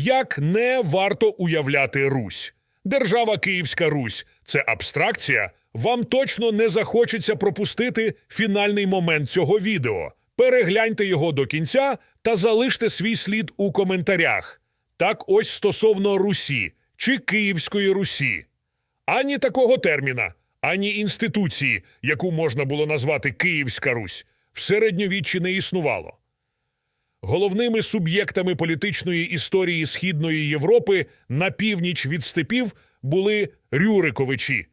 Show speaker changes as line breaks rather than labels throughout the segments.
Як не варто уявляти Русь? Держава Київська Русь це абстракція. Вам точно не захочеться пропустити фінальний момент цього відео. Перегляньте його до кінця та залиште свій слід у коментарях. Так ось стосовно Русі чи Київської Русі. Ані такого терміна, ані інституції, яку можна було назвати Київська Русь, в середньовіччі не існувало. Головними суб'єктами політичної історії Східної Європи на північ від степів були Рюриковичі,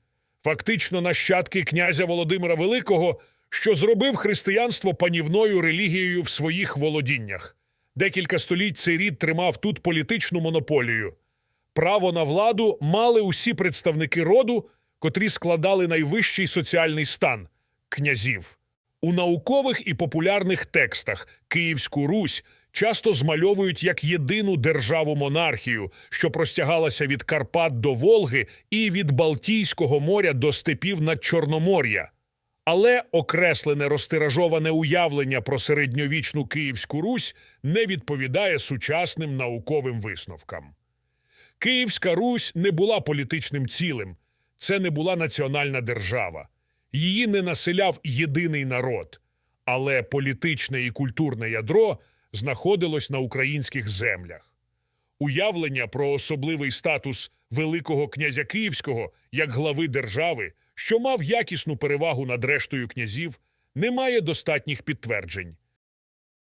фактично нащадки князя Володимира Великого, що зробив християнство панівною релігією в своїх володіннях. Декілька століть цей рід тримав тут політичну монополію. Право на владу мали усі представники роду, котрі складали найвищий соціальний стан князів. У наукових і популярних текстах Київську Русь часто змальовують як єдину державу монархію, що простягалася від Карпат до Волги і від Балтійського моря до степів над Чорномор'я. Але окреслене розтиражоване уявлення про середньовічну Київську Русь не відповідає сучасним науковим висновкам. Київська Русь не була політичним цілим, це не була національна держава. Її не населяв єдиний народ, але політичне і культурне ядро знаходилось на українських землях. Уявлення про особливий статус Великого князя Київського як глави держави, що мав якісну перевагу над рештою князів, не має достатніх підтверджень.